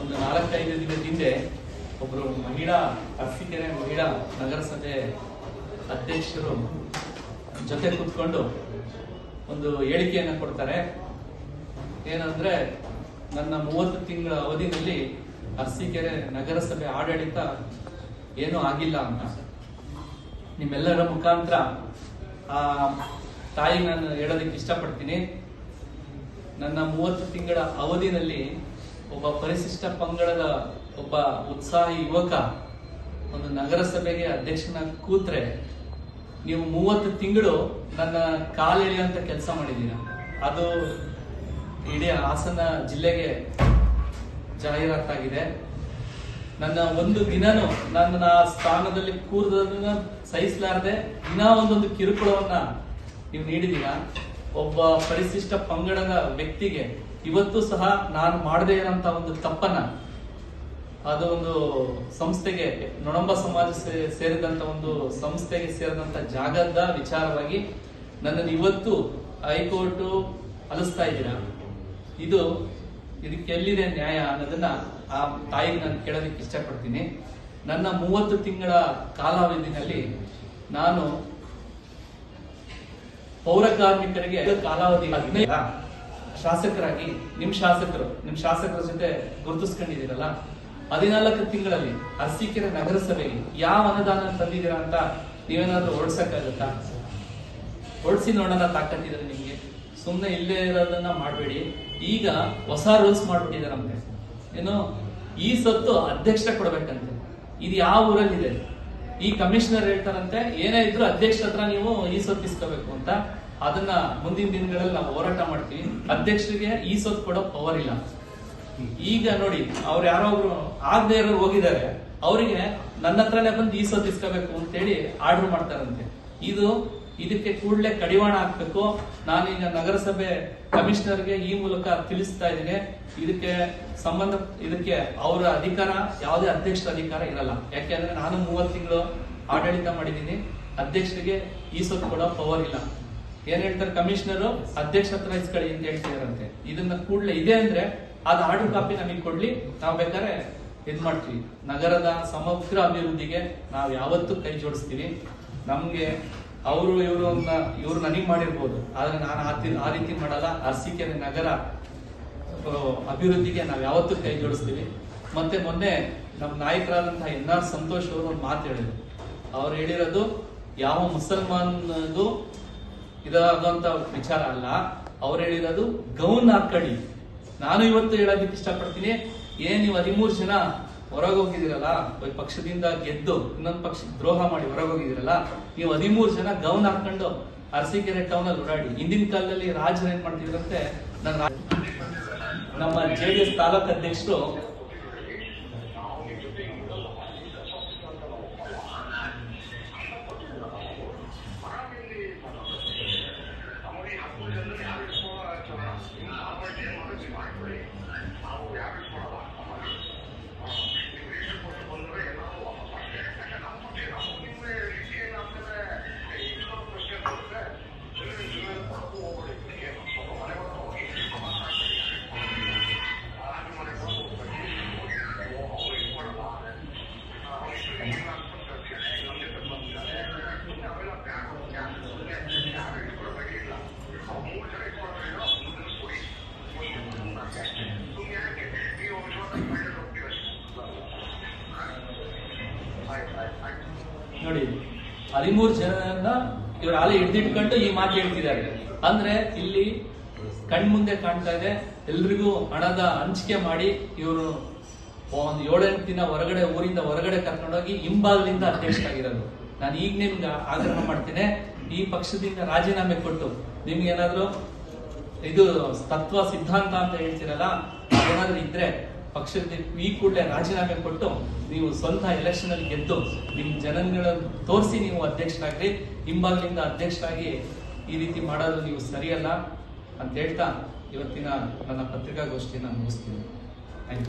ಒಂದು ನಾಲ್ಕೈದು ದಿನದ ಹಿಂದೆ ಒಬ್ರು ಮಹಿಳಾ ಅರ್ಸಿಕೆರೆ ಮಹಿಳಾ ನಗರಸಭೆ ಅಧ್ಯಕ್ಷರು ಜೊತೆ ಕೂತ್ಕೊಂಡು ಒಂದು ಹೇಳಿಕೆಯನ್ನು ಕೊಡ್ತಾರೆ. ಏನಂದ್ರೆ, ನನ್ನ ಮೂವತ್ತು ತಿಂಗಳ ಅವಧಿನಲ್ಲಿ ಅರ್ಸಿಕೆರೆ ನಗರಸಭೆ ಆಡಳಿತ ಏನೂ ಆಗಿಲ್ಲ ಅಂತ. ನಿಮ್ಮೆಲ್ಲರ ಮುಖಾಂತರ ಆ ತಾಯಿ ನಾನು ಹೇಳೋದಕ್ಕೆ ಇಷ್ಟಪಡ್ತೀನಿ. ನನ್ನ ಮೂವತ್ತು ತಿಂಗಳ ಅವಧಿನಲ್ಲಿ ಒಬ್ಬ ಪರಿಶಿಷ್ಟ ಪಂಗಡದ ಒಬ್ಬ ಉತ್ಸಾಹಿ ಯುವಕ ಒಂದು ನಗರಸಭೆಗೆ ಅಧ್ಯಕ್ಷನ ಕೂತ್ರೆ, ನೀವು ಮೂವತ್ತು ತಿಂಗಳು ನನ್ನ ಕಾಲೆಳೆಯುವಂತ ಕೆಲಸ ಮಾಡಿದ್ದೀರ? ಅದು ಇಡೀ ಹಾಸನ ಜಿಲ್ಲೆಗೆ ಜಾಹೀರಾತಾಗಿದೆ. ನನ್ನ ಒಂದು ದಿನನು ನನ್ನ ಸ್ಥಾನದಲ್ಲಿ ಕೂರದನ್ನ ಸಹಿಸಲಾರದೆ ದಿನ ಒಂದೊಂದು ಕಿರುಕುಳವನ್ನ ನೀವು ನೀಡಿದ್ದೀರಾ? ಒಬ್ಬ ಪರಿಶಿಷ್ಟ ಪಂಗಡದ ವ್ಯಕ್ತಿಗೆ ಇವತ್ತು ಸಹ ನಾನು ಮಾಡದೇ ಇರೋಂತ ಒಂದು ತಪ್ಪನ್ನ ಅದು ಒಂದು ಸಂಸ್ಥೆಗೆ, ನೊಣಂಬ ಸಮಾಜ ಸೇರಿದಂತ ಒಂದು ಸಂಸ್ಥೆಗೆ ಸೇರಿದಂತ ಜಾಗದ ವಿಚಾರವಾಗಿ ನನ್ನನ್ನು ಇವತ್ತು ಹೈಕೋರ್ಟ್ ಅಲಿಸ್ತಾ ಇದ್ದೀರಾ? ಇದು ಇದಕ್ಕೆ ಎಲ್ಲಿದೆ ನ್ಯಾಯ ಅನ್ನೋದನ್ನ ಆ ತಾಯಿಗೆ ನಾನು ಕೇಳೋದಕ್ಕೆ ಇಷ್ಟಪಡ್ತೀನಿ. ನನ್ನ ಮೂವತ್ತು ತಿಂಗಳ ಕಾಲಾವಧಿನಲ್ಲಿ ನಾನು ಪೌರ ಕಾರ್ಮಿಕರಿಗೆ ಕಾಲಾವಧಿ ಹದಿನೈದು ಶಾಸಕರಾಗಿ ನಿಮ್ ಶಾಸಕರು, ನಿಮ್ ಶಾಸಕರ ಜೊತೆ ಗುರುತಿಸ್ಕೊಂಡಿದ್ದೀರಲ್ಲ? ಹದಿನಾಲ್ಕು ತಿಂಗಳಲ್ಲಿ ಅರಸೀಕೆರೆ ನಗರಸಭೆಗೆ ಯಾವ ಅನುದಾನ ತಂದಿದ್ದೀರಾ ಅಂತ ನೀವೇನಾದ್ರೂ ಓಡಿಸಕ್ಕಾಗತ್ತಾ? ಓಡಿಸಿ ನೋಡೋಣ ತಾಕತ್ತಿದ್ರೆ ನಿಮ್ಗೆ. ಸುಮ್ಮನೆ ಇಲ್ಲೇ ಇರೋದನ್ನ ಮಾಡಬೇಡಿ. ಈಗ ಹೊಸ ರೂಲ್ಸ್ ಮಾಡ್ಬಿಟ್ಟಿದಾರಂತೆ ಏನು, ಈ ಸತ್ತು ಅಧ್ಯಕ್ಷ ಕೊಡ್ಬೇಕಂತೆ. ಇದು ಯಾವ ಊರಲ್ಲಿ ಇದೆ ಈ ಕಮಿಷನರ್ ಹೇಳ್ತಾರಂತೆ, ಏನೇ ಇದ್ರು ಅಧ್ಯಕ್ಷ ಹತ್ರ ನೀವು ಈ ಸೊತ್ತಿಸ್ಕೋಬೇಕು ಅಂತ. ಅದನ್ನ ಮುಂದಿನ ದಿನಗಳಲ್ಲಿ ನಾವು ಹೋರಾಟ ಮಾಡ್ತೀವಿ. ಅಧ್ಯಕ್ಷರಿಗೆ ಈ ಸೊತ್ತು ಕೊಡೋ ಪವರ್ ಇಲ್ಲ. ಈಗ ನೋಡಿ, ಅವ್ರು ಯಾರೋ ಒಬ್ರು ಆಗದೆ ಇರೋರು ಹೋಗಿದ್ದಾರೆ. ಅವರಿಗೆ ನನ್ನ ಹತ್ರನೇ ಬಂದು ಈ ಸೊತ್ತು ಇಸ್ಕೋಬೇಕು ಅಂತೇಳಿ ಆರ್ಡರ್ ಮಾಡ್ತಾರಂತೆ. ಇದು ಇದಕ್ಕೆ ಕೂಡಲೇ ಕಡಿವಾಣ ಹಾಕ್ಬೇಕು. ನಾನೀಗ ನಗರಸಭೆ ಕಮಿಷನರ್ಗೆ ಈ ಮೂಲಕ ತಿಳಿಸ್ತಾ ಇದ್ದೀನಿ. ಇದಕ್ಕೆ ಸಂಬಂಧ, ಇದಕ್ಕೆ ಅವರ ಅಧಿಕಾರ, ಯಾವುದೇ ಅಧ್ಯಕ್ಷರ ಅಧಿಕಾರ ಇರಲ್ಲ. ಯಾಕೆಂದ್ರೆ ನಾನು ಮೂವತ್ತು ತಿಂಗಳು ಆಡಳಿತ ಮಾಡಿದ್ದೀನಿ. ಅಧ್ಯಕ್ಷರಿಗೆ ಈ ಸೊತ್ತು ಕೊಡೋ ಪವರ್ ಇಲ್ಲ. ಏನ್ ಹೇಳ್ತಾರೆ ಕಮಿಷನರ್? ಅಧ್ಯಕ್ಷ ಹತ್ರ ಇಸ್ಕೊಳ್ಳಿ ಅಂತ ಹೇಳ್ತಿದಾರಂತೆ. ಇದನ್ನ ಕೂಡಲೇ ಇದೆ ಅಂದ್ರೆ ಅದ್ ಆರ್ಡರ್ ಕಾಪಿ ನಮಗೆ ಕೊಡ್ಲಿ. ನಾವು ಬೇಕಾದ್ರೆ ಇದ್ ಮಾಡ್ತೀವಿ. ನಗರದ ಸಮಗ್ರ ಅಭಿವೃದ್ಧಿಗೆ ನಾವು ಯಾವತ್ತೂ ಕೈ ಜೋಡಿಸ್ತೀವಿ. ನಮ್ಗೆ ಅವರು ಇವರು ಇವ್ರು ನನಗೆ ಮಾಡಿರ್ಬೋದು. ಆದ್ರೆ ನಾನು ಆ ರೀತಿ ಮಾಡಲ್ಲ. ಅರಸಿಕೆರೆ ನಗರ ಅಭಿವೃದ್ಧಿಗೆ ನಾವು ಯಾವತ್ತೂ ಕೈ ಜೋಡಿಸ್ತೀವಿ. ಮತ್ತೆ ಮೊನ್ನೆ ನಮ್ಮ ನಾಯಕರಾದಂತಹ ಎನ್ ಆರ್ ಸಂತೋಷ್ ಅವರು ಒಂದು ಮಾತು ಹೇಳಿದ್ರು. ಅವ್ರು ಹೇಳಿರೋದು, ಯಾವ ಮುಸಲ್ಮಾನದು ಇದಾಗುವಂತ ವಿಚಾರ ಅಲ್ಲ. ಅವ್ರು ಹೇಳಿರೋದು ಗೌನ್ ಹಾಕೊಳ್ಳಿ ನಾನು ಇವತ್ತು ಹೇಳೋದಕ್ಕೆ ಇಷ್ಟಪಡ್ತೀನಿ. ಏನ್ ನೀವು ಹದಿಮೂರು ಜನ ಹೊರಗೆ ಹೋಗಿದ್ದೀರಲ್ಲ ಒಂದು ಪಕ್ಷದಿಂದ ಗೆದ್ದು, ಇನ್ನೊಂದು ಪಕ್ಷ ದ್ರೋಹ ಮಾಡಿ ಹೊರಗೆ ಹೋಗಿದ್ದೀರಲ್ಲ ನೀವು ಹದಿಮೂರು ಜನ ಗೌನ್ ಹಾಕೊಂಡು ಅರಸೀಕೆರೆ ಟೌನ್ ಅಲ್ಲಿ ಓಡಾಡಿ, ಹಿಂದಿನ ಕಾಲದಲ್ಲಿ ರಾಜರು ಏನ್ ಮಾಡ್ತಿದ್ರಂತೆ? ನನ್ನ ನಮ್ಮ ಜೆ ಡಿ ಎಸ್ ತಾಲೂಕು ಅಧ್ಯಕ್ಷರು ನೋಡಿ, ಹದಿಮೂರು ಜನ ಇವ್ರು ಆಲೆ ಹಿಡ್ದಿಟ್ಕೊಂಡು ಈ ಮಾತು ಹೇಳ್ತಿದ್ದಾರೆ. ಅಂದ್ರೆ ಇಲ್ಲಿ ಕಣ್ಮುಂದೆ ಕಾಣ್ತಾ ಇದೆ, ಎಲ್ರಿಗೂ ಹಣದ ಹಂಚಿಕೆ ಮಾಡಿ ಇವರು ಒಂದು ಏಳೆಂಟು ದಿನ ಹೊರಗಡೆ, ಊರಿಂದ ಹೊರಗಡೆ ಕರ್ಕೊಂಡೋಗಿ ಹಿಂಬಾಲದಿಂದ ಅಧ್ಯಕ್ಷ ಆಗಿರೋದು. ನಾನು ಈಗ ನಿಮ್ಗೆ ಆಗ್ರಹ ಮಾಡ್ತೇನೆ, ಈ ಪಕ್ಷದಿಂದ ರಾಜೀನಾಮೆ ಕೊಟ್ಟು ನಿಮ್ಗೆ ಏನಾದ್ರು ಇದು ತತ್ವ ಸಿದ್ಧಾಂತ ಅಂತ ಹೇಳ್ತೀರಲ್ಲ ಏನಾದ್ರು ಇದ್ರೆ ಪಕ್ಷದ ಈ ಕೂಡಲೇ ರಾಜೀನಾಮೆ ಕೊಟ್ಟು ನೀವು ಸ್ವಂತ ಎಲೆಕ್ಷನ್ ಅಲ್ಲಿ ಗೆದ್ದು ನಿಮ್ಮ ಜನಗಳನ್ನು ತೋರಿಸಿ ನೀವು ಅಧ್ಯಕ್ಷರಾಗ್ರಿ. ಹಿಂಬಾಗ್ಲಿಂದ ಅಧ್ಯಕ್ಷರಾಗಿ ಈ ರೀತಿ ಮಾಡೋದು ನೀವು ಸರಿಯಲ್ಲ ಅಂತ ಹೇಳ್ತಾ ಇವತ್ತಿನ ನನ್ನ ಪತ್ರಿಕಾಗೋಷ್ಠಿಯನ್ನು ಮುಗಿಸ್ತೀನಿ.